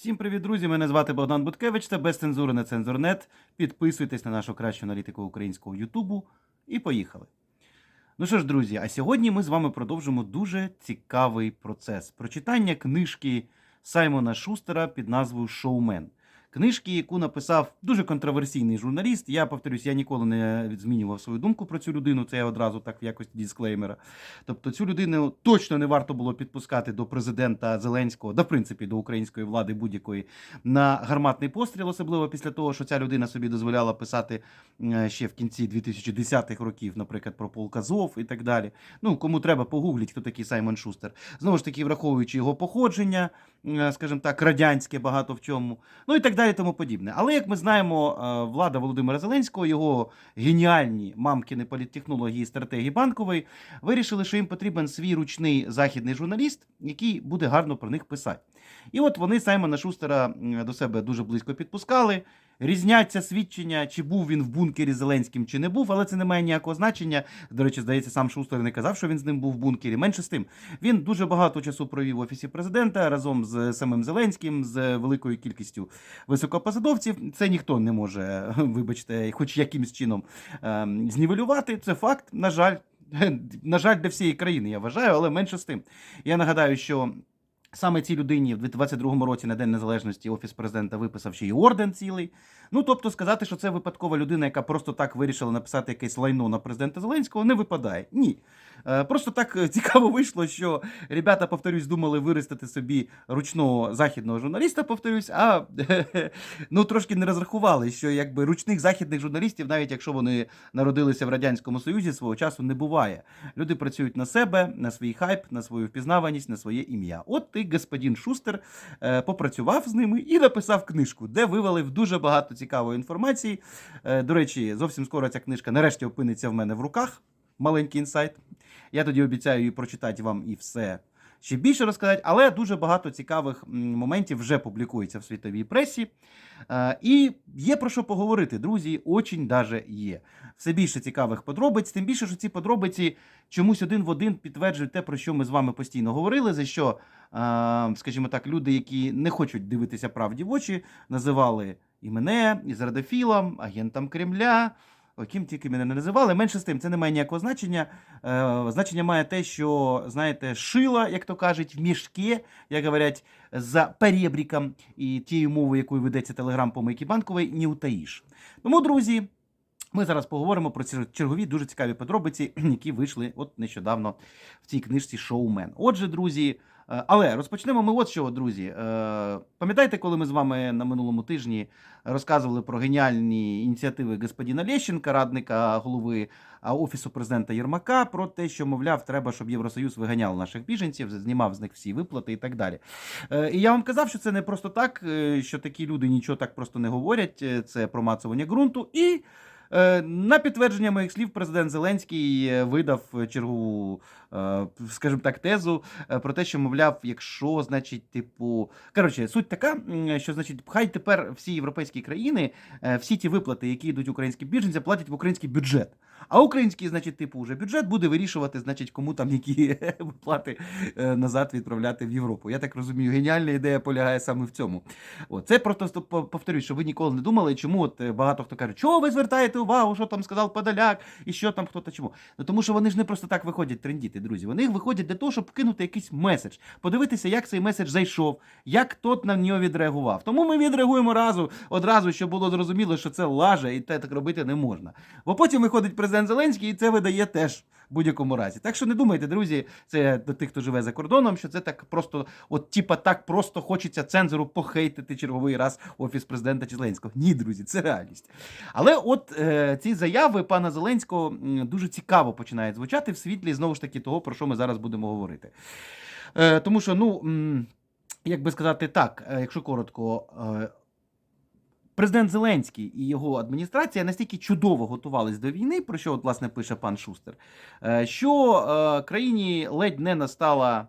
Всім привіт, друзі! Мене звати Богдан Буткевич. Це без цензури на цензурнет. Підписуйтесь на нашу кращу аналітику українського Ютубу і поїхали. Ну що ж, друзі, а сьогодні ми з вами продовжимо дуже цікавий процес прочитання книжки Саймона Шустера під назвою Шоумен. Книжки, яку написав дуже контроверсійний журналіст. Я повторюсь, я ніколи не змінював свою думку про цю людину. Це я одразу так в якості дисклеймера. Тобто цю людину точно не варто було підпускати до президента Зеленського, да в принципі до української влади будь-якої на гарматний постріл, особливо після того, що ця людина собі дозволяла писати ще в кінці 2010-х років, наприклад, про полк Азов і так далі. Ну кому треба погугліть, хто такий Саймон Шустер. Знову ж таки, враховуючи його походження, скажімо так, радянське багато в чому, ну і так далі, тому подібне. Але як ми знаємо, е, влада Володимира Зеленського, його геніальні мамкіни політтехнології і стратегії банкової вирішили, що їм потрібен свій ручний західний журналіст, який буде гарно про них писати. І от вони Саймона Шустера до себе дуже близько підпускали. Різняться свідчення, чи був він в бункері Зеленським, чи не був, але це не має ніякого значення. До речі, здається, сам Шустер не казав, що він з ним був в бункері. Менше з тим, він дуже багато часу провів в офісі президента разом з самим Зеленським, з великою кількістю високопосадовців. Це ніхто не може, вибачте, хоч якимось чином ем, знівелювати. Це факт, на жаль. На жаль, для всієї країни, я вважаю, але менше з тим. Я нагадаю, що саме цій людині в 22-му році на День Незалежності Офіс президента виписав ще й орден цілий. Ну, тобто сказати, що це випадкова людина, яка просто так вирішила написати якесь лайно на президента Зеленського, не випадає. Ні. Е, Просто так е, цікаво вийшло, що ребята, повторюсь, думали виростити собі ручного західного журналіста, повторюсь, а ну трошки не розрахували, що якби ручних західних журналістів, навіть якщо вони народилися в радянському союзі, свого часу не буває. Люди працюють на себе, на свій хайп, на свою впізнаваність, на своє ім'я. От ти, господин Шустер, е, попрацював з ними і написав книжку, де вивалив дуже багато цікавої інформації. До речі, зовсім скоро ця книжка нарешті опиниться в мене в руках. Маленький інсайт. Я тоді обіцяю її прочитати вам і все ще більше розказати, але дуже багато цікавих моментів вже публікується в світовій пресі. Е, І є про що поговорити, друзі, очень даже є. Все більше цікавих подробиць, тим більше, що ці подробиці чомусь один в один підтверджують те, про що ми з вами постійно говорили, за що, е, скажімо так, люди, які не хочуть дивитися правді в очі, називали і мене, і зрадофілом, агентом Кремля. Ким тільки мене не називали, менше з тим, це не має ніякого значення. Е, значення має те, що, знаєте, шила, як то кажуть, в мішки, як говорять, за перебріком і тією мовою, якою ведеться телеграм по Мийки Банкової, не утаїш. Тому, друзі, ми зараз поговоримо про ці чергові дуже цікаві подробиці, які вийшли от нещодавно в цій книжці Шоумен. Отже, друзі. е, Але розпочнемо ми от з чого, друзі. Е, Пам'ятаєте, коли ми з вами на минулому тижні розказували про геніальні ініціативи господина Лещенка, радника голови офісу президента Єрмака, про те, що мовляв, треба, щоб Євросоюз виганяв наших біженців, знімав з них всі виплати і так далі. Е, І я вам казав, що це не просто так, е, що такі люди нічого так просто не говорять. е, Це промацування ґрунту. І е, на підтвердження моїх слів, президент Зеленський е, видав чергову, е, скажімо так, тезу е, про те, що мовляв, якщо, значить, типу, коротше, суть така, що значить, хай тепер всі європейські країни, е, всі ті виплати, які йдуть українським біженцям, платять в український бюджет. А український, значить, типу, вже бюджет буде вирішувати, значить, кому там які виплати е, назад відправляти в Європу. Я так розумію, геніальна ідея полягає саме в цьому. От, це просто по- повторюю, що ви ніколи не думали, чому от е, багато хто каже, чого ви звертаєте увагу, що там сказав Подоляк, і що там хто-то чому. Ну тому що вони ж не просто так виходять трендіти, друзі. Вони виходять для того, щоб кинути якийсь меседж, подивитися, як цей меседж зайшов, як тот на нього відреагував. Тому ми відреагуємо разу, одразу, щоб було зрозуміло, що це лажа, і те так робити не можна. Бо потім виходить президент Зеленський, і це видає теж в будь-якому разі. Так що не думайте, друзі, це до тих, хто живе за кордоном, що це так просто, от типа так просто хочеться цензору похейтити черговий раз офіс президента Зеленського. Ні, друзі, це реальність. Але от е, ці заяви пана Зеленського дуже цікаво починають звучати в світлі знову ж таки того, про що ми зараз будемо говорити. Е, тому що, ну. Як би сказати так, е, якщо коротко, е, Президент Зеленський і його адміністрація настільки чудово готувались до війни, про що от, власне пише пан Шустер, е, що е, країні ледь не настала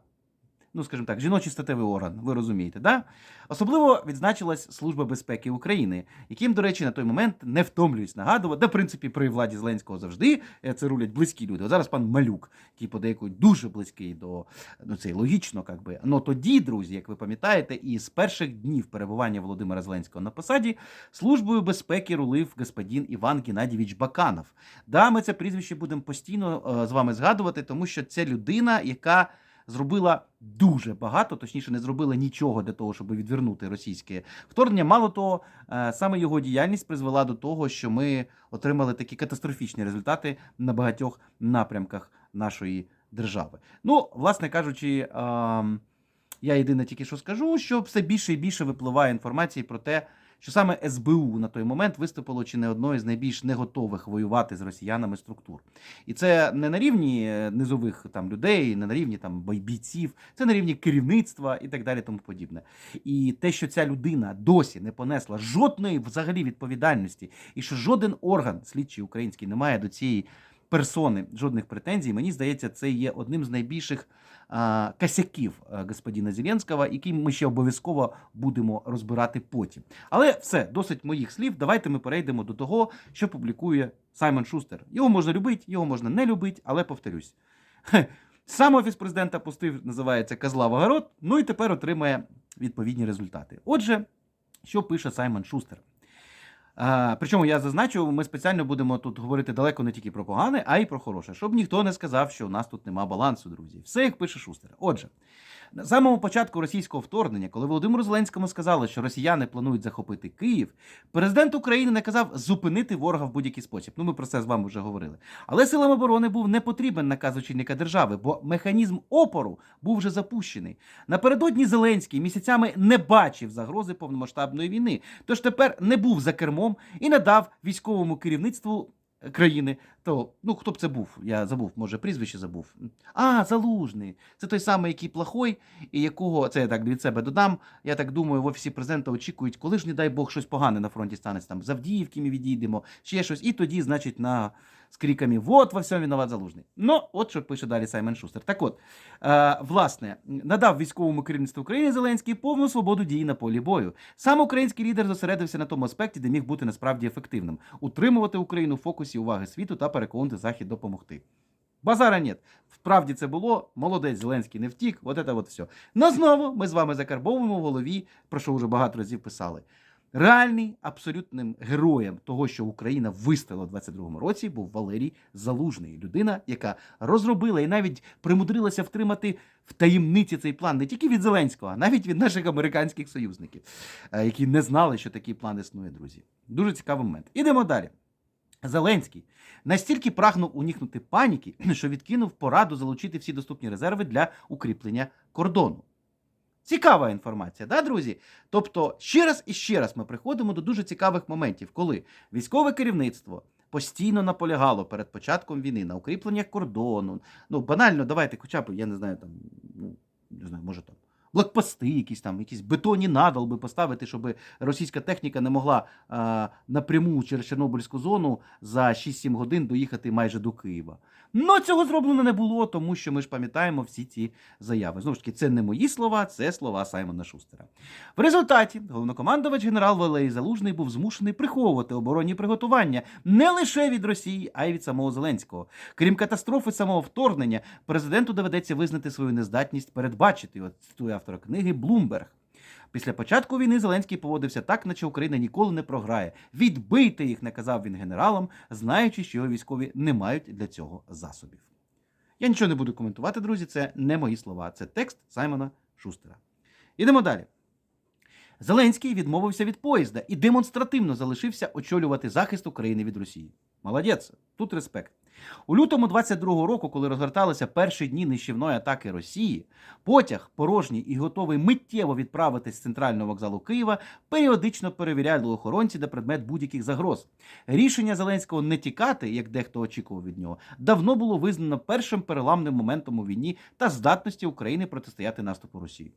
ну скажімо так, жіночий статевий орган, ви розумієте, да? Особливо відзначилась Служба безпеки України, яким, до речі, на той момент не втомлююсь нагадувати, де, в принципі, при владі Зеленського завжди е, це рулять близькі люди. От зараз пан Малюк, який подейкують дуже близький до ну це логічно, як би. Но тоді, друзі, як ви пам'ятаєте, і з перших днів перебування Володимира Зеленського на посаді службою безпеки рулив господин Іван Геннадійович Баканов. Да, ми це прізвище будемо постійно е, з вами згадувати, тому що це людина, яка зробила дуже багато, точніше, не зробила нічого для того, щоб відвернути російське вторгнення. Мало того, е, саме його діяльність призвела до того, що ми отримали такі катастрофічні результати на багатьох напрямках нашої держави. Ну, власне кажучи, я єдине тільки що скажу, що все більше і більше випливає інформації про те, що саме СБУ на той момент виступило чи не одною з найбільш не готових воювати з росіянами структур. І це не на рівні е, низових там людей, не на рівні там бійців, це на рівні керівництва і так далі, тому подібне. І те, що ця людина досі не понесла жодної взагалі відповідальності, і що жоден орган слідчий український не має до цієї персони жодних претензій, мені здається, це є одним з найбільших косяків а, господина Зеленського, який ми ще обов'язково будемо розбирати потім. Але все, досить моїх слів. Давайте ми перейдемо до того, що публікує Саймон Шустер. Його можна любити, його можна не любити, але повторюсь. Сам офіс президента пустив, називається Козла в ну і тепер отримає відповідні результати. Отже, що пише Саймон Шустер? А, причому я зазначу, ми спеціально будемо тут говорити далеко не тільки про погане, а й про хороше, щоб ніхто не сказав, що у нас тут нема балансу, друзі. Все як пише Шустер. Отже, на самому початку російського вторгнення, коли Володимиру Зеленському сказали, що росіяни планують захопити Київ, президент України наказав зупинити ворога в будь-який спосіб. Ну, ми про це з вами вже говорили. Але силам оборони був не потрібен наказ очільника держави, бо механізм опору був вже запущений. Напередодні Зеленський місяцями не бачив загрози повномасштабної війни, тож тепер не був за кермом і надав військовому керівництву країни. То ну хто б це був? Я забув, може прізвище забув. А, залужний. Це той самий, який плохой, і якого це я так від себе додам. Я так думаю, в офісі президента очікують, коли ж, не дай Бог, щось погане на фронті станеться там Завдіївки ми відійдемо, ще щось, і тоді, значить, на з криками Вот во всьому виноват залужний. Ну, от що пише далі Саймон Шустер. Так от, е, власне, надав військовому керівництву України Зеленський повну свободу дії на полі бою. Сам український лідер зосередився на тому аспекті, де міг бути насправді ефективним: утримувати Україну в фокусі уваги світу та переконати Захід допомогти. Базара нет. Вправді це було. Молодець Зеленський не втік. От це от все. Но знову ми з вами закарбовуємо в голові, про що вже багато разів писали. Реальний абсолютним героєм того, що Україна вистояла в 22-му році, був Валерій Залужний, людина, яка розробила і навіть примудрилася втримати в таємниці цей план не тільки від Зеленського, а навіть від наших американських союзників, е, які не знали, що такий план існує, друзі. Дуже цікавий момент. Ідемо далі. Зеленський настільки прагнув уникнути паніки, що відкинув пораду залучити всі доступні резерви для укріплення кордону. Цікава інформація, да, друзі? Тобто, ще раз і ще раз ми приходимо до дуже цікавих моментів, коли військове керівництво постійно наполягало перед початком війни на укріпленнях кордону. Ну, банально, давайте, хоча б, я не знаю, там, ну, не знаю, може там. Блокпости, якісь там, якісь бетонні надолби поставити, щоб російська техніка не могла а, напряму через Чорнобильську зону за 6-7 годин доїхати майже до Києва. Ну цього зроблено не було, тому що ми ж пам'ятаємо всі ці заяви. Знову ж таки, це не мої слова, це слова Саймона Шустера. В результаті головнокомандувач генерал Валерій Залужний був змушений приховувати оборонні приготування не лише від Росії, а й від самого Зеленського. Крім катастрофи самого вторгнення, президенту доведеться визнати свою нездатність передбачити. От цитує автора книги Блумберг. Після початку війни Зеленський поводився так, наче Україна ніколи не програє. Відбийте їх, наказав він генералам, знаючи, що його військові не мають для цього засобів. Я нічого не буду коментувати, друзі. Це не мої слова, це текст Саймона Шустера. Ідемо далі. Зеленський відмовився від поїзда і демонстративно залишився очолювати захист України від Росії. Молодець, тут респект. У лютому 22-го року, коли розгорталися перші дні нищівної атаки Росії, потяг порожній і готовий миттєво відправитись з центрального вокзалу Києва, періодично перевіряли охоронці на предмет будь-яких загроз. Рішення Зеленського не тікати, як дехто очікував від нього, давно було визнано першим переламним моментом у війні та здатності України протистояти наступу Росії.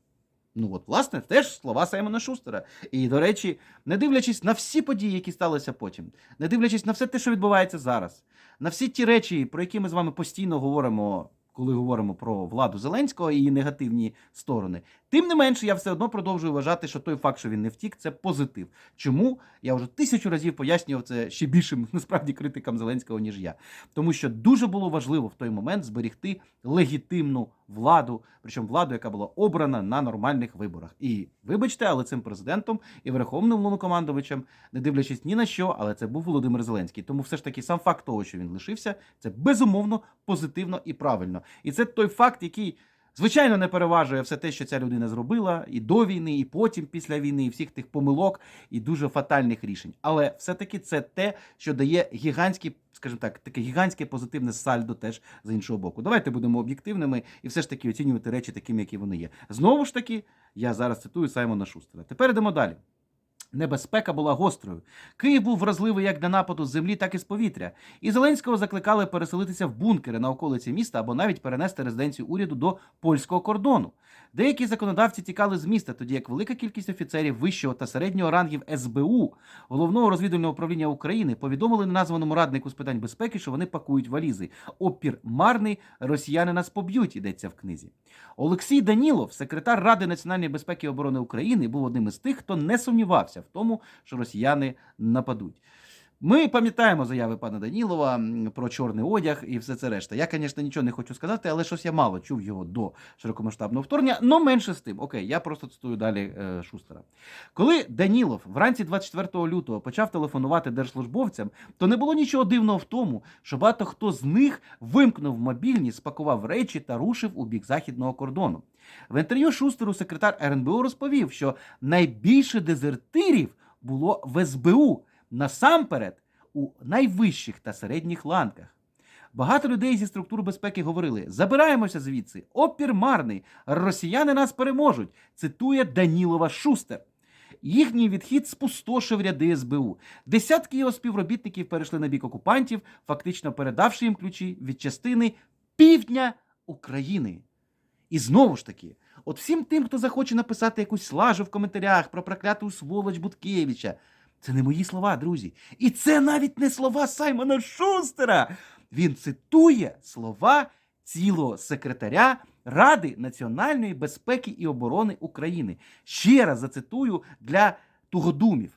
Ну от, власне, теж слова Саймона Шустера. І, до речі, не дивлячись на всі події, які сталися потім, не дивлячись на все те, що відбувається зараз, на всі ті речі, про які ми з вами постійно говоримо коли говоримо про владу Зеленського і її негативні сторони. Тим не менше, я все одно продовжую вважати, що той факт, що він не втік, це позитив. Чому я вже тисячу разів пояснював це ще більшим насправді критикам Зеленського, ніж я. Тому що дуже було важливо в той момент зберегти легітимну владу, причому владу, яка була обрана на нормальних виборах. І вибачте, але цим президентом і верховним головнокомандувачем, не дивлячись ні на що, але це був Володимир Зеленський. Тому все ж таки сам факт того, що він лишився, це безумовно позитивно і правильно. І це той факт, який. Звичайно, не переважує все те, що ця людина зробила і до війни, і потім після війни, і всіх тих помилок і дуже фатальних рішень. Але все-таки це те, що дає гігантський, скажімо так, таке гігантське позитивне сальдо теж з іншого боку. Давайте будемо об'єктивними і все ж таки оцінювати речі такими, які вони є. Знову ж таки, я зараз цитую Саймона Шустера. Тепер йдемо далі. Небезпека була гострою. Київ був вразливий як для нападу з землі, так і з повітря. І Зеленського закликали переселитися в бункери на околиці міста або навіть перенести резиденцію уряду до польського кордону. Деякі законодавці тікали з міста, тоді як велика кількість офіцерів вищого та середнього рангів СБУ головного розвідувального управління України повідомили неназваному раднику з питань безпеки, що вони пакують валізи. Опір марний, росіяни нас поб'ють. Йдеться в книзі. Олексій Данілов, секретар Ради національної безпеки і оборони України, був одним із тих, хто не сумнівався в тому, що росіяни нападуть. Ми пам'ятаємо заяви пана Данілова про чорний одяг і все це решта. Я, звісно, нічого не хочу сказати, але щось я мало чув його до широкомасштабного вторгнення. Но менше з тим. Окей, я просто цитую далі е, Шустера. Коли Данілов вранці 24 лютого почав телефонувати держслужбовцям, то не було нічого дивного в тому, що багато хто з них вимкнув мобільні, спакував речі та рушив у бік західного кордону. В інтерв'ю Шустеру секретар РНБО розповів, що найбільше дезертирів було в СБУ насамперед у найвищих та середніх ланках. Багато людей зі структур безпеки говорили: забираємося звідси, опір марний, росіяни нас переможуть. Цитує Данілова Шустер. Їхній відхід спустошив ряди СБУ. Десятки його співробітників перейшли на бік окупантів, фактично передавши їм ключі від частини півдня України. І знову ж таки, от всім тим, хто захоче написати якусь лажу в коментарях про прокляту сволоч Буткевича, це не мої слова, друзі. І це навіть не слова Саймона Шустера. Він цитує слова цілого секретаря Ради національної безпеки і оборони України. Ще раз зацитую для тугодумів.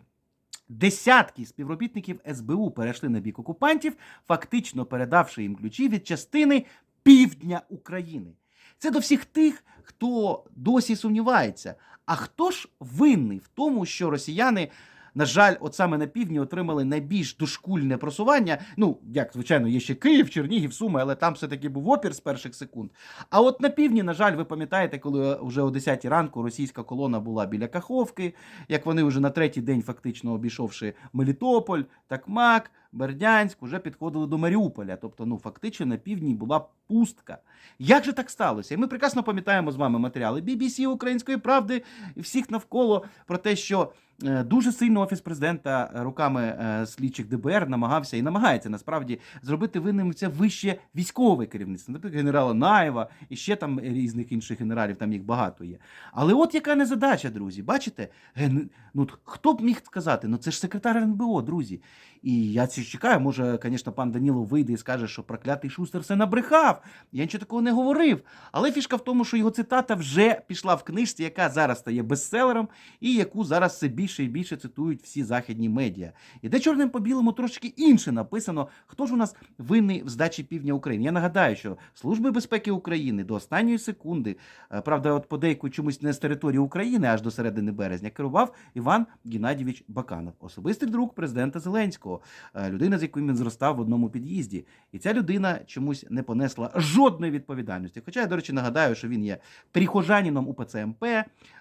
Десятки співробітників СБУ перейшли на бік окупантів, фактично передавши їм ключі від частини півдня України. Це до всіх тих, хто досі сумнівається. А хто ж винний в тому, що росіяни, на жаль, от саме на півдні отримали найбільш дошкульне просування? Ну, як звичайно, є ще Київ, Чернігів, Суми, але там все-таки був опір з перших секунд. А от на півдні, на жаль, ви пам'ятаєте, коли вже о 10 ранку російська колона була біля Каховки, як вони вже на третій день, фактично обійшовши Мелітополь, Такмак, Бердянськ, вже підходили до Маріуполя. Тобто, ну фактично на півдні була пустка. Як же так сталося? І ми прекрасно пам'ятаємо з вами матеріали BBC, Української правди і всіх навколо про те, що дуже сильно офіс президента руками е, слідчих ДБР намагався і намагається насправді зробити винним це вище військове керівництво, наприклад, генерала Наєва і ще там різних інших генералів, там їх багато є. Але от яка незадача, друзі. Бачите, Ген- ну хто б міг сказати? Ну це ж секретар РНБО, друзі. І я це чекаю. Може, звісно, пан Данілов вийде і скаже, що проклятий шустер все набрехав. Я нічого такого не говорив. Але фішка в тому, що його цитата вже пішла в книжці, яка зараз стає бестселером, і яку зараз все більше і більше цитують всі західні медіа. І де чорним по білому трошки інше написано, хто ж у нас винний в здачі півдня України. Я нагадаю, що Служби безпеки України до останньої секунди, е, правда, от подейку чомусь не з території України, аж до середини березня, керував Іван Геннадійович Баканов, особистий друг президента Зеленського, е, людина, з якою він зростав в одному під'їзді. І ця людина чомусь не понесла жодної відповідальності. Хоча я, до речі, нагадаю, що він є прихожанином УПЦ МП,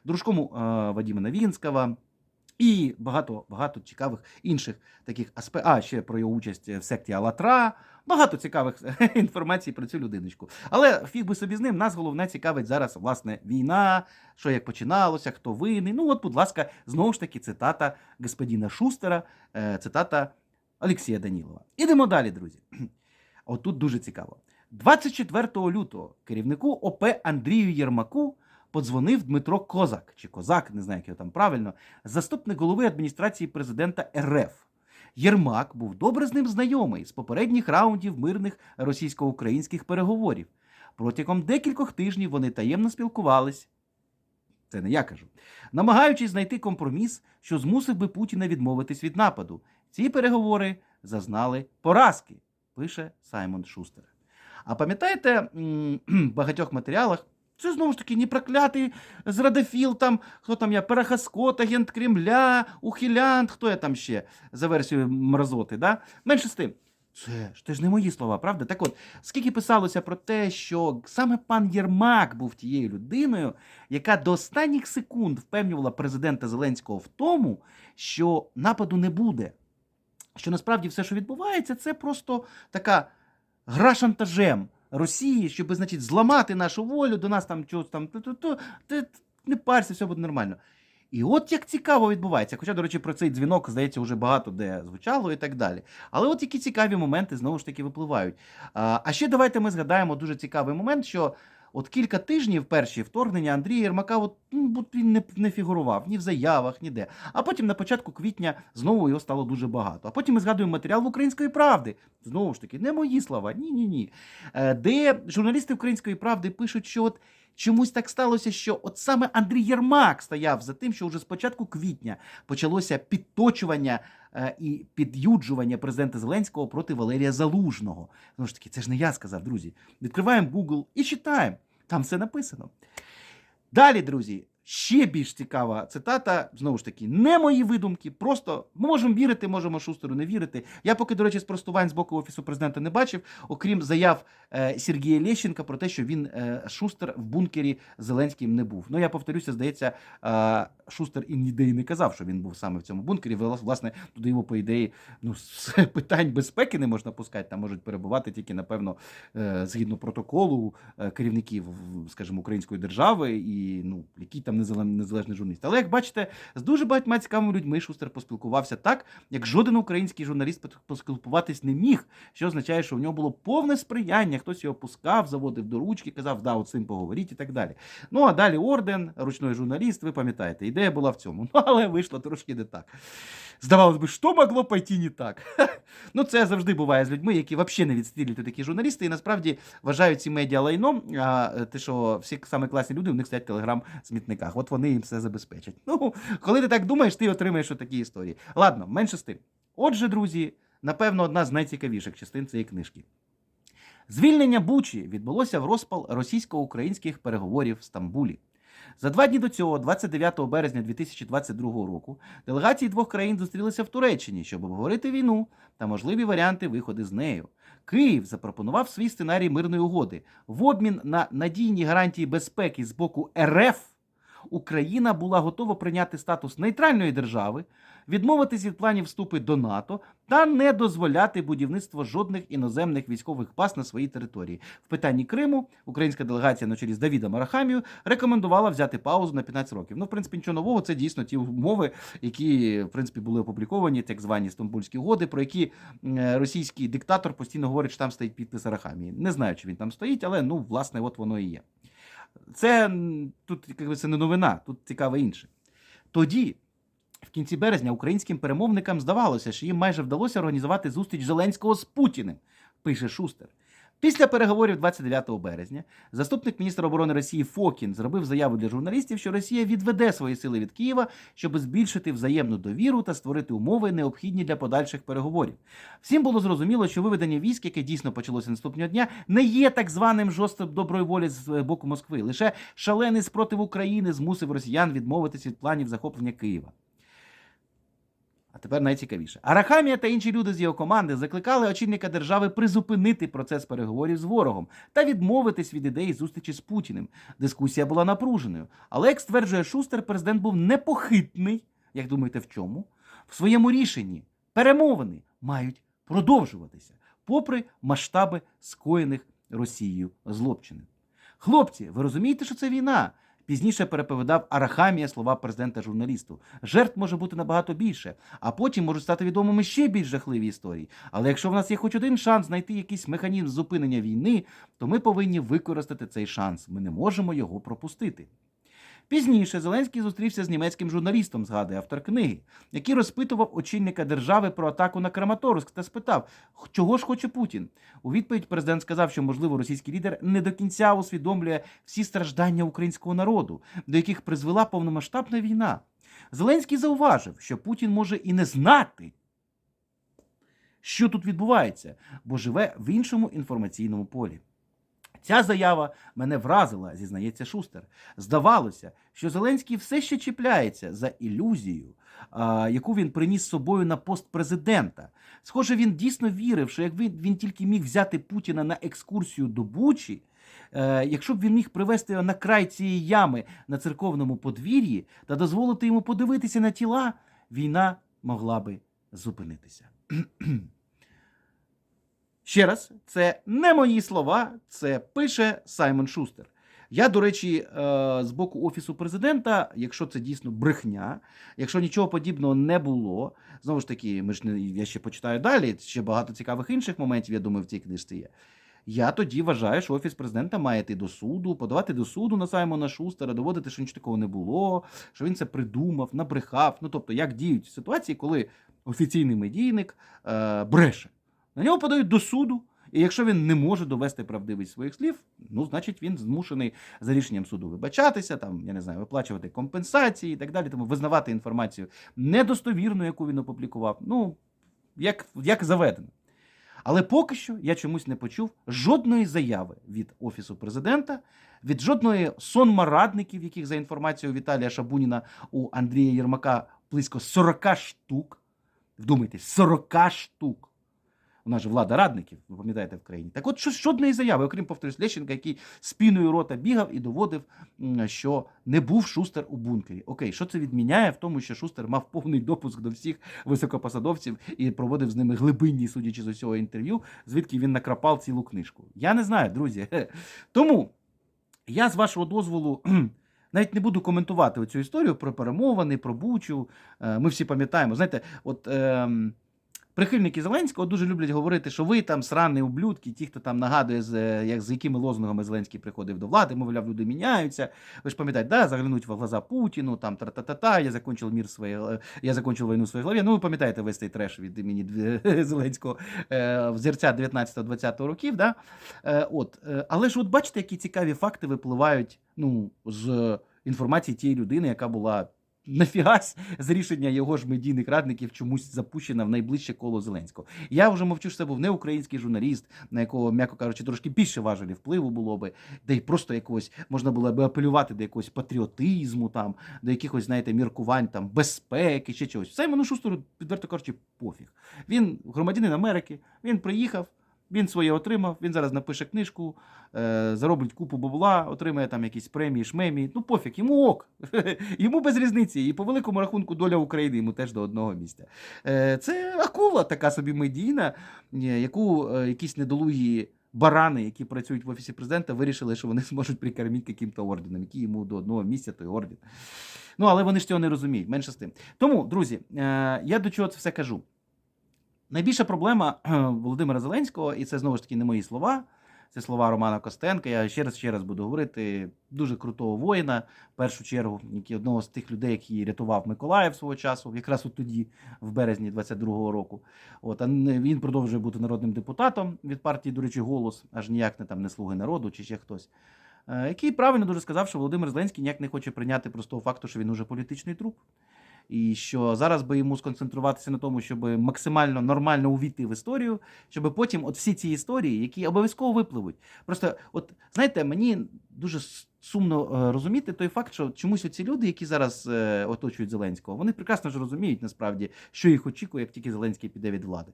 дружком е, Вадима Новінського. І багато багато цікавих інших таких аспектів. А ще про його участь в секті Алатра. Багато цікавих інформацій про цю людиночку. Але фіг би собі з ним. Нас головне цікавить зараз власне війна, що як починалося, хто винний. Ну от, будь ласка, знову ж таки, цитата господина Шустера, е, цитата Олексія Данілова. Ідемо далі, друзі. Отут дуже цікаво. 24 лютого керівнику ОП Андрію Єрмаку подзвонив Дмитро Козак чи Козак, не знаю, як його там правильно, заступник голови адміністрації президента РФ. Єрмак був добре з ним знайомий з попередніх раундів мирних російсько-українських переговорів. Протягом декількох тижнів вони таємно спілкувались. Це не я кажу. Намагаючись знайти компроміс, що змусив би Путіна відмовитись від нападу. Ці переговори зазнали поразки, пише Саймон Шустер. А пам'ятаєте, в багатьох матеріалах це знову ж таки не проклятий зрадофіл, там, хто там я, Парахаскот, агент Кремля, Ухилянт, хто я там ще за версією мразоти, да? Менше з тим. Це ж це ж не мої слова, правда? Так от, скільки писалося про те, що саме пан Єрмак був тією людиною, яка до останніх секунд впевнювала президента Зеленського в тому, що нападу не буде. Що насправді все, що відбувається, це просто така гра шантажем Росії, щоб, значить, зламати нашу волю, до нас там чогось там ту-ту-ту, не парся, все буде нормально. І от як цікаво відбувається. Хоча, до речі, про цей дзвінок, здається, вже багато де звучало і так далі. Але от які цікаві моменти знову ж таки випливають. А ще давайте ми згадаємо дуже цікавий момент, що от кілька тижнів перші вторгнення Андрія Єрмака от, ну, він не, не фігурував ні в заявах, ніде. А потім на початку квітня знову його стало дуже багато. А потім ми згадуємо матеріал Української правди. Знову ж таки, не мої слова, ні, ні, ні. Е, Де журналісти Української правди пишуть, що от. Чомусь так сталося, що от саме Андрій Єрмак стояв за тим, що вже з початку квітня почалося підточування е, і під'юджування президента Зеленського проти Валерія Залужного. Знову ж таки, це ж не я сказав, друзі. Відкриваємо Google і читаємо. Там все написано. Далі, друзі, ще більш цікава цитата. Знову ж таки, не мої видумки. Просто ми можемо вірити, можемо шустеру не вірити. Я поки, до речі, спростувань з боку офісу президента не бачив, окрім заяв е, Сергія Лещенка про те, що він е, шустер в бункері Зеленським не був. Ну я повторюся, здається, е, шустер і ніде і не казав, що він був саме в цьому бункері. Вла- Власне, туди його, по ідеї, ну з питань безпеки не можна пускати. Там можуть перебувати тільки, напевно, е, згідно протоколу е, керівників, скажімо, української держави і ну які там незалежний журналіст. Але як бачите, з дуже багатьма цікавими людьми Шустер поспілкувався так, як жоден український журналіст поспілкуватись не міг, що означає, що в нього було повне сприяння. Хтось його пускав, заводив до ручки, казав, да, от цим поговоріть і так далі. Ну а далі орден, ручний журналіст, ви пам'ятаєте, ідея була в цьому. Ну але вийшло трошки не так. Здавалось би, що могло пойти не так? Ну, це завжди буває з людьми, які взагалі не відстрілюють такі журналісти, і насправді вважають ці медіа лайном, а е, те, що всі саме класні люди, у них стоять в телеграм-смітниках. От вони їм все забезпечать. Ну, коли ти так думаєш, ти отримаєш такі історії. Ладно, менше з тим. Отже, друзі, напевно, одна з найцікавіших частин цієї книжки. Звільнення Бучі відбулося в розпал російсько-українських переговорів в Стамбулі. За два дні до цього, 29 березня 2022 року, делегації двох країн зустрілися в Туреччині, щоб обговорити війну та можливі варіанти виходу з нею. Київ запропонував свій сценарій мирної угоди. В обмін на надійні гарантії безпеки з боку РФ Україна була готова прийняти статус нейтральної держави, відмовитись від планів вступу до НАТО та не дозволяти будівництво жодних іноземних військових баз на своїй території. В питанні Криму українська делегація на чолі з Давідом Арахамію рекомендувала взяти паузу на 15 років. Ну, в принципі, нічого нового, це дійсно ті умови, які в принципі були опубліковані, так звані Стамбульські угоди, про які російський диктатор постійно говорить, що там стоїть підпис Арахамії. Не знаю, чи він там стоїть, але ну, власне, от воно і є. Це тут якби це не новина, тут цікаве інше. Тоді, в кінці березня, українським перемовникам здавалося, що їм майже вдалося організувати зустріч Зеленського з Путіним, пише Шустер. Після переговорів 29 березня заступник міністра оборони Росії Фокін зробив заяву для журналістів, що Росія відведе свої сили від Києва, щоб збільшити взаємну довіру та створити умови, необхідні для подальших переговорів. Всім було зрозуміло, що виведення військ, яке дійсно почалося наступного дня, не є так званим жостом доброї волі з е, боку Москви. Лише шалений спротив України змусив росіян відмовитися від планів захоплення Києва. А тепер найцікавіше. Арахамія та інші люди з його команди закликали очільника держави призупинити процес переговорів з ворогом та відмовитись від ідеї зустрічі з Путіним. Дискусія була напруженою. Але, як стверджує Шустер, президент був непохитний, як думаєте, в чому? В своєму рішенні перемовини мають продовжуватися, попри масштаби скоєних Росією злочинів. Хлопці, ви розумієте, що це війна? Пізніше переповідав Арахамія слова президента журналісту. Жертв може бути набагато більше, а потім можуть стати відомими ще більш жахливі історії. Але якщо в нас є хоч один шанс знайти якийсь механізм зупинення війни, то ми повинні використати цей шанс. Ми не можемо його пропустити. Пізніше Зеленський зустрівся з німецьким журналістом, згадує автор книги, який розпитував очільника держави про атаку на Краматорськ та спитав, чого ж хоче Путін. У відповідь президент сказав, що можливо російський лідер не до кінця усвідомлює всі страждання українського народу, до яких призвела повномасштабна війна. Зеленський зауважив, що Путін може і не знати, що тут відбувається, бо живе в іншому інформаційному полі. Ця заява мене вразила, зізнається Шустер. Здавалося, що Зеленський все ще чіпляється за ілюзію, яку він приніс з собою на пост президента. Схоже, він дійсно вірив, що якби він тільки міг взяти Путіна на екскурсію до Бучі, е, якщо б він міг привести його на край цієї ями на церковному подвір'ї та дозволити йому подивитися на тіла, війна могла би зупинитися. Ще раз, це не мої слова, це пише Саймон Шустер. Я, до речі, е, з боку Офісу президента, якщо це дійсно брехня, якщо нічого подібного не було, знову ж таки, ми ж не я ще почитаю далі, ще багато цікавих інших моментів, я думаю, в цій книжці є. Я тоді вважаю, що офіс президента має йти до суду, подавати до суду на Саймона Шустера, доводити, що нічого такого не було, що він це придумав, набрехав. Ну тобто, як діють ситуації, коли офіційний медійник е, бреше. На нього подають до суду, і якщо він не може довести правдивість своїх слів, ну значить він змушений за рішенням суду вибачатися, там я не знаю, виплачувати компенсації і так далі, тому визнавати інформацію недостовірну, яку він опублікував. Ну як, як заведено. Але поки що я чомусь не почув жодної заяви від офісу президента, від жодної сонма-радників, яких за інформацією Віталія Шабуніна у Андрія Єрмака близько 40 штук. Вдумайтесь, 40 штук. У нас же влада радників, ви пам'ятаєте в країні. Так от жодної заяви, окрім повторюсь, Лещенка, який спіною рота бігав і доводив, що не був Шустер у бункері. Окей, що це відміняє в тому, що Шустер мав повний допуск до всіх високопосадовців і проводив з ними глибинні, судячи з усього інтерв'ю, звідки він накрапав цілу книжку. Я не знаю, друзі. Тому я з вашого дозволу. Навіть не буду коментувати цю історію про перемовини, про Бучу. Е, Ми всі пам'ятаємо. Знаєте, от ем, прихильники Зеленського дуже люблять говорити, що ви там срані ублюдки, ті, хто там нагадує, з, е, як, з якими лозунгами Зеленський приходив до влади, мовляв, люди міняються. Ви ж пам'ятаєте, да, заглянуть в глаза Путіну, там тра-та-та-та, я закончив мір своє, е, я закончив війну в своїй голові. Ну, ви пам'ятаєте весь цей треш від імені Зеленського е, взірця 19-20 років. Да? Е, от, е, але ж от бачите, які цікаві факти випливають ну, з інформації тієї людини, яка була нафігась з рішення його ж медійних радників чомусь запущена в найближче коло Зеленського. Я вже мовчу, що це був не український журналіст, на якого, м'яко кажучи, трошки більше важелі впливу було би, де й просто якогось можна було би апелювати до якогось патріотизму, там, до якихось, знаєте, міркувань там безпеки чи чогось. Саймону Шустеру, відверто кажучи, пофіг. Він громадянин Америки, він приїхав. Він своє отримав, він зараз напише книжку, е, заробить купу бабла, отримає там якісь премії, шмемі. Ну пофіг, йому ок. йому без різниці. І по великому рахунку доля України йому теж до одного місця. Е, це акула така собі медійна, е, яку якісь недолугі барани, які працюють в офісі президента, вирішили, що вони зможуть прикормити яким-то орденом, який йому до одного місця той орден. Ну, але вони ж цього не розуміють, менше з тим. Тому, друзі, я до чого це все кажу. Найбільша проблема Володимира Зеленського, і це знову ж таки не мої слова, це слова Романа Костенка. Я ще раз ще раз буду говорити дуже крутого воїна, в першу чергу, який одного з тих людей, який рятував Миколаїв свого часу, якраз от тоді, в березні 22-го року. От а він продовжує бути народним депутатом від партії, до речі, голос, аж ніяк не там не слуги народу чи ще хтось. е, Який правильно дуже сказав, що Володимир Зеленський ніяк не хоче прийняти простого факту, що він уже політичний труп. І що зараз би йому сконцентруватися на тому, щоб максимально нормально увійти в історію, щоб потім от всі ці історії, які обов'язково випливуть. Просто, от знаєте, мені дуже сумно е, розуміти той факт, що чомусь оці люди, які зараз е, оточують Зеленського, вони прекрасно ж розуміють насправді, що їх очікує, як тільки Зеленський піде від влади.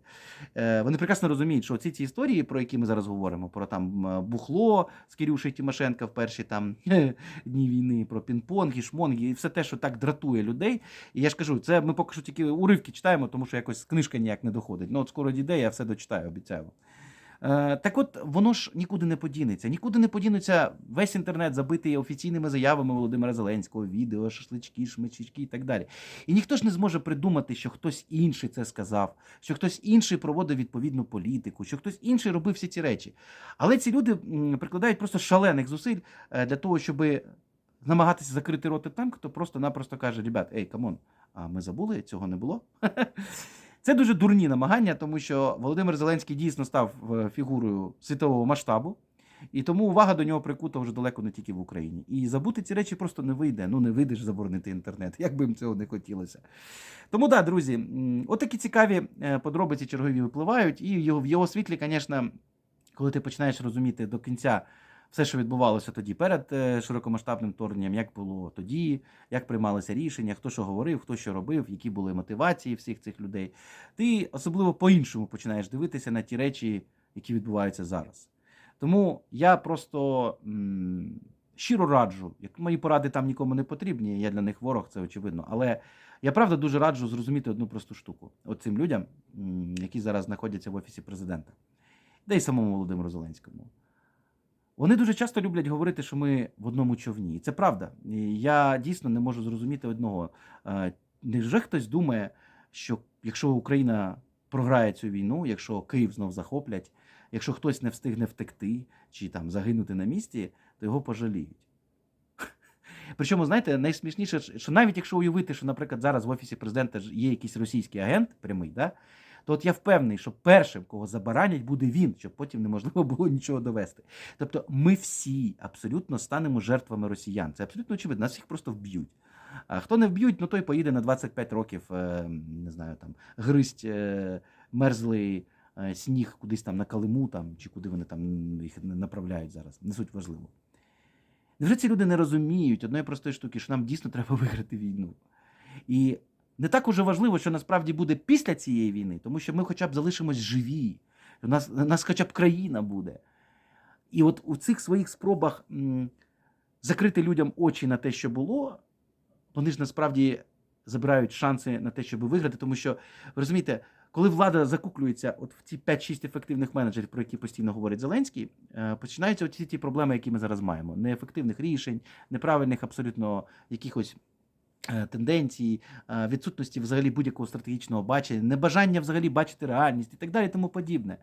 Е, вони прекрасно розуміють, що ці ці історії, про які ми зараз говоримо, про там бухло з Кирюшею Тимошенка в перші там дні війни, про пінг-понг, шмонги, і все те, що так дратує людей. І я ж кажу, це ми поки що тільки уривки читаємо, тому що якось книжка ніяк не доходить. Ну, от скоро дійде, я все дочитаю, обіцяю. Е, так от воно ж нікуди не подінеться. Нікуди не подінеться весь інтернет, забитий офіційними заявами Володимира Зеленського, відео, шашлички, шмички і так далі. І ніхто ж не зможе придумати, що хтось інший це сказав, що хтось інший проводив відповідну політику, що хтось інший робив всі ці речі. Але ці люди прикладають просто шалених зусиль е, для того, щоб намагатися закрити роти тим, хто просто-напросто каже: ребят, ей, камон, а ми забули, цього не було. Це дуже дурні намагання, тому що Володимир Зеленський дійсно став е, фігурою світового масштабу, і тому увага до нього прикута вже далеко не тільки в Україні. І забути ці речі просто не вийде. Ну не вийдеш заборонити інтернет, як би їм цього не хотілося. Тому да, друзі, отакі цікаві е, подробиці чергові випливають, і в його світлі, звісно, коли ти починаєш розуміти до кінця все, що відбувалося тоді перед е, широкомасштабним вторгненням, як було тоді, як приймалися рішення, хто що говорив, хто що робив, які були мотивації всіх цих людей. Ти особливо по-іншому починаєш дивитися на ті речі, які відбуваються зараз. Тому я просто м, щиро раджу, як мої поради там нікому не потрібні, я для них ворог, це очевидно. Але я правда дуже раджу зрозуміти одну просту штуку: от цим людям, м, які зараз знаходяться в офісі президента, де й самому Володимиру Зеленському. Вони дуже часто люблять говорити, що ми в одному човні. І це правда. Я дійсно не можу зрозуміти одного. Е, Невже хтось думає, що якщо Україна програє цю війну, якщо Київ знов захоплять, якщо хтось не встигне втекти чи там загинути на місці, то його пожаліють. Причому, знаєте, найсмішніше, що навіть якщо уявити, що, наприклад, зараз в офісі президента є якийсь російський агент прямий, да, то от я впевнений, що першим, кого забаранять, буде він, щоб потім неможливо було нічого довести. Тобто ми всі абсолютно станемо жертвами росіян. Це абсолютно очевидно, нас всіх просто вб'ють. А хто не вб'ють, ну той поїде на 25 років, е, не знаю, там, гристь е, мерзлий е, сніг кудись там на Калиму, там, чи куди вони там їх направляють зараз. Не суть важливо. Невже ці люди не розуміють одної простої штуки, що нам дійсно треба виграти війну? І не так уже важливо, що насправді буде після цієї війни, тому що ми хоча б залишимось живі. У нас, у нас хоча б країна буде. І от у цих своїх спробах м, закрити людям очі на те, що було, вони ж насправді забирають шанси на те, щоб виграти. Тому що, ви розумієте, коли влада закуклюється от в ці 5-6 ефективних менеджерів, про які постійно говорить Зеленський, е, починаються оці ті проблеми, які ми зараз маємо: неефективних рішень, неправильних абсолютно якихось. Е, Тенденцій, е, відсутності взагалі будь-якого стратегічного бачення, небажання взагалі бачити реальність і так далі, тому подібне.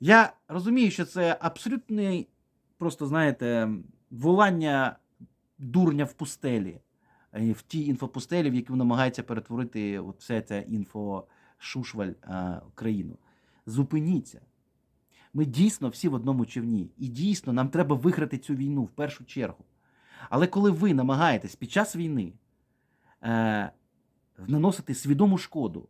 Я розумію, що це абсолютний, просто знаєте, волання дурня в пустелі, е, в тій інфопустелі, в яку намагається перетворити все це інфошушваль е, країну. Зупиніться. Ми дійсно всі в одному човні. І дійсно нам треба виграти цю війну в першу чергу. Але коли ви намагаєтесь під час війни е, наносити свідому шкоду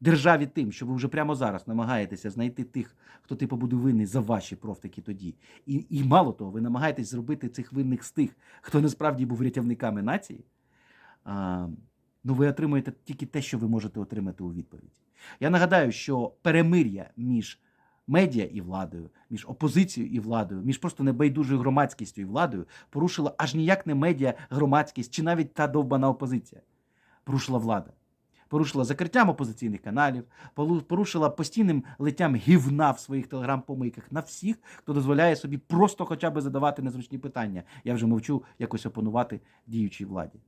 державі тим, що ви вже прямо зараз намагаєтеся знайти тих, хто типу буде винний за ваші профтики тоді. І, і мало того, ви намагаєтесь зробити цих винних з тих, хто насправді був рятівниками нації. А, ну ви отримуєте тільки те, що ви можете отримати у відповідь. Я нагадаю, що перемир'я між медіа і владою, між опозицією і владою, між просто небайдужою громадськістю і владою порушила аж ніяк не медіа, громадськість чи навіть та довбана опозиція. Порушила влада. Порушила закриттям опозиційних каналів, порушила постійним литтям гівна в своїх телеграм-помийках на всіх, хто дозволяє собі просто хоча б задавати незручні питання. Я вже мовчу якось опонувати діючій владі.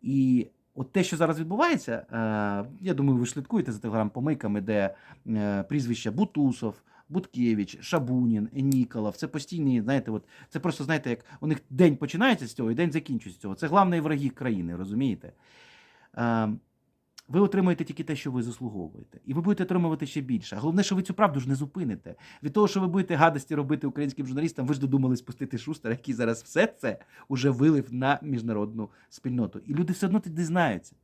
І от те, що зараз відбувається, е, я думаю, ви слідкуєте за телеграм-помийками, де е, прізвища Бутусов, Буткевич, Шабунін, Ніколов. Це постійні, знаєте, от це просто знаєте, як у них день починається з цього і день закінчується з цього. Це головні враги країни, розумієте? Ви отримуєте тільки те, що ви заслуговуєте, і ви будете отримувати ще більше. А головне, що ви цю правду ж не зупините. Від того, що ви будете гадості робити українським журналістам, ви ж додумались пустити шустера, який зараз все це уже вилив на міжнародну спільноту. І люди все одно тоді знаються.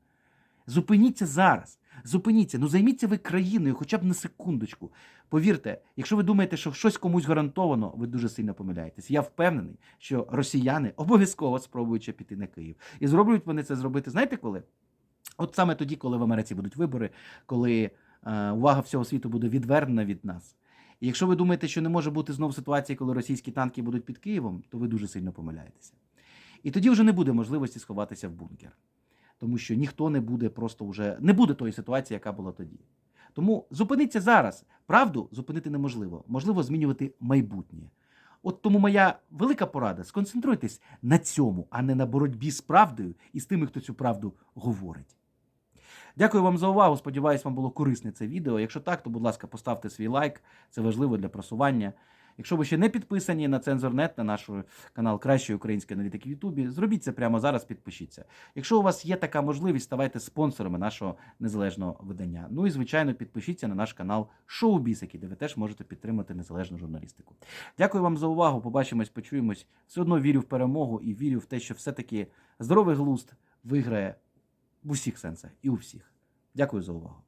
Зупиніться зараз. Зупиніться, ну займіться ви країною хоча б на секундочку. Повірте, якщо ви думаєте, що щось комусь гарантовано, ви дуже сильно помиляєтесь. Я впевнений, що росіяни обов'язково спробують ще піти на Київ. І зроблять вони це зробити. Знаєте коли? От саме тоді, коли в Америці будуть вибори, коли е, увага всього світу буде відвернена від нас. І якщо ви думаєте, що не може бути знову ситуації, коли російські танки будуть під Києвом, то ви дуже сильно помиляєтеся. І тоді вже не буде можливості сховатися в бункер. Тому що ніхто не буде просто вже не буде тої ситуації, яка була тоді. Тому зупиниться зараз. Правду зупинити неможливо. Можливо, змінювати майбутнє. От тому моя велика порада: сконцентруйтесь на цьому, а не на боротьбі з правдою і з тими, хто цю правду говорить. Дякую вам за увагу. Сподіваюсь, вам було корисне це відео. Якщо так, то будь ласка, поставте свій лайк. Це важливо для просування Якщо ви ще не підписані на Цензорнет, на наш канал Кращої української аналітики в Ютубі, зробіть це прямо зараз, підпишіться. Якщо у вас є така можливість, ставайте спонсорами нашого незалежного видання. Ну і звичайно, підпишіться на наш канал Шоу Бісики, де ви теж можете підтримати незалежну журналістику. Дякую вам за увагу. Побачимось, почуємось. Все одно вірю в перемогу і вірю в те, що все-таки здоровий глузд виграє в усіх сенсах і у всіх. Дякую за увагу.